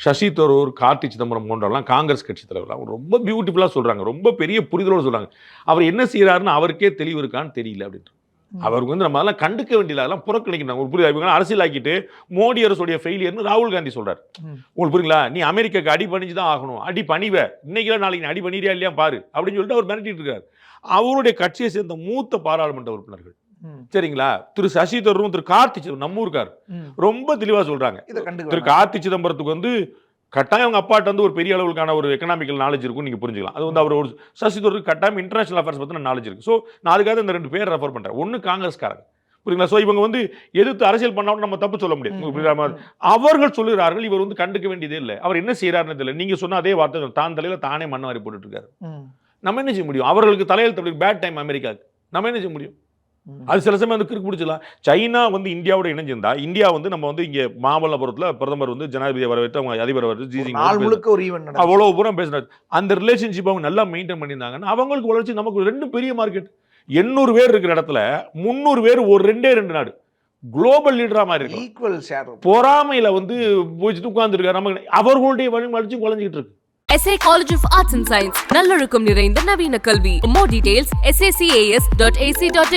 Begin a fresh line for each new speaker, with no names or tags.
சசி தரூர் கார்த்தி சிதம்பரம் போன்றவெல்லாம் காங்கிரஸ் கட்சி தலைவர்லாம் ரொம்ப பியூட்டிஃபுல்லாக சொல்கிறாங்க ரொம்ப பெரிய புரிதலோடு சொல்கிறாங்க அவர் என்ன செய்கிறாருன்னு அவருக்கே தெளிவு இருக்கான்னு தெரியல அப்படின்ட்டு. அவருக்கு வந்து நம்ம அதெல்லாம் கண்டுக்க வேண்டியது அதெல்லாம் புறக்கணிக்கிறாங்க ஒரு புரியுது இவங்க அரசியலாக்கிட்டு மோடி அரசுடைய ஃபெயிலியர்னு ராகுல் காந்தி சொல்றாரு.
ம்.
உங்களுக்கு புரியுங்களா? நீ அமெரிக்காக்கு அடி பணிஞ்சு தான் ஆகணும். அடி பணிவ. இன்னைக்கு நாளைக்கு நீ அடி பண்ணிறியா இல்லையா பாரு. அப்படின்னு சொல்லிட்டு அவர் மிரட்டிட்டு இருக்காரு. அவருடைய கட்சியை சேர்ந்த மூத்த பாராளுமன்ற உறுப்பினர்கள். சரிங்களா? திரு சசி தரூரும் திரு கார்த்தி சிதம்பரம் நம்ம ஊருக்கார். ரொம்ப தெளிவா சொல்றாங்க.
இதை
திரு கார்த்தி சிதம்பரத்துக்கு வந்து கட்டாயம் அவங்க அப்பாட்ட வந்து ஒரு பெரிய அளவுக்கான ஒரு எக்கனாமிக்கல் நாலேஜ் இருக்கும் நீங்க புரிஞ்சுக்கலாம். அது வந்து அவர் ஒரு சசி தரூருக்கு கட்டாயம் இன்டர்நேஷனல் அஃபேர்ஸ் பத்தின நாலேஜ் இருக்கு. ஸோ நான் அதுக்காக இந்த ரெண்டு பேர் ரெஃபர் பண்றேன். ஒன்னு காங்கிரஸ்காரங்க. புரியுங்களா ஸோ இவங்க வந்து எதிர்த்து அரசியல் பண்ணாலும் நம்ம தப்பு சொல்ல முடியாது. அவர்கள் சொல்லுகிறார்கள் இவர் வந்து கண்டுக்க வேண்டியதே இல்லை. அவர் என்ன செய்யறாருன்னு தெரியல. நீங்க சொன்ன அதே வார்த்தை தான். தலையில தானே மண் வாரி போட்டுட்டு இருக்காரு. நம்ம என்ன செய்ய முடியும்? அவர்களுக்கு தலையெழுத்து பேட் டைம் அமெரிக்காவுக்கு. நம்ம என்ன செய்ய முடியும். அது சில சமயம் வந்து கிறுக்கு பிடிச்சலாம் சைனா வந்து இந்தியாவோட இணைஞ்சிருந்தா இந்தியா வந்து நம்ம வந்து இங்க மாமல்லபுரத்துல பிரதமர் வந்து ஜனாதிபதியை வரவேற்று அவங்க அதிபர் வரவேற்று ஜி
ஒரு
சிங்
நாள் முழுக்க ஒரு ஈவெண்ட்
அவ்வளவு பூரா பேசினார் அந்த ரிலேஷன்ஷிப் அவங்க நல்லா மெயின்டைன் பண்ணியிருந்தாங்கன்னா அவங்களுக்கு வளர்ச்சி நமக்கு ரெண்டு பெரிய மார்க்கெட் எண்ணூறு பேர் இருக்கிற இடத்துல முந்நூறு பேர் ஒரு ரெண்டே ரெண்டு நாடு. குளோபல் லீடரா மாதிரி இருக்கு
ஈக்குவல் ஷேர்
பொறாமையில வந்து போயிட்டு உட்கார்ந்துருக்காரு. நமக்கு அவர்களுடைய வழி வளர்ச்சி குறைஞ்சிட்டு இருக்கு
SA College of Arts and Science நல்லொழுக்கம் நிறைந்த நவீன கல்வி. More details saccas.ac.in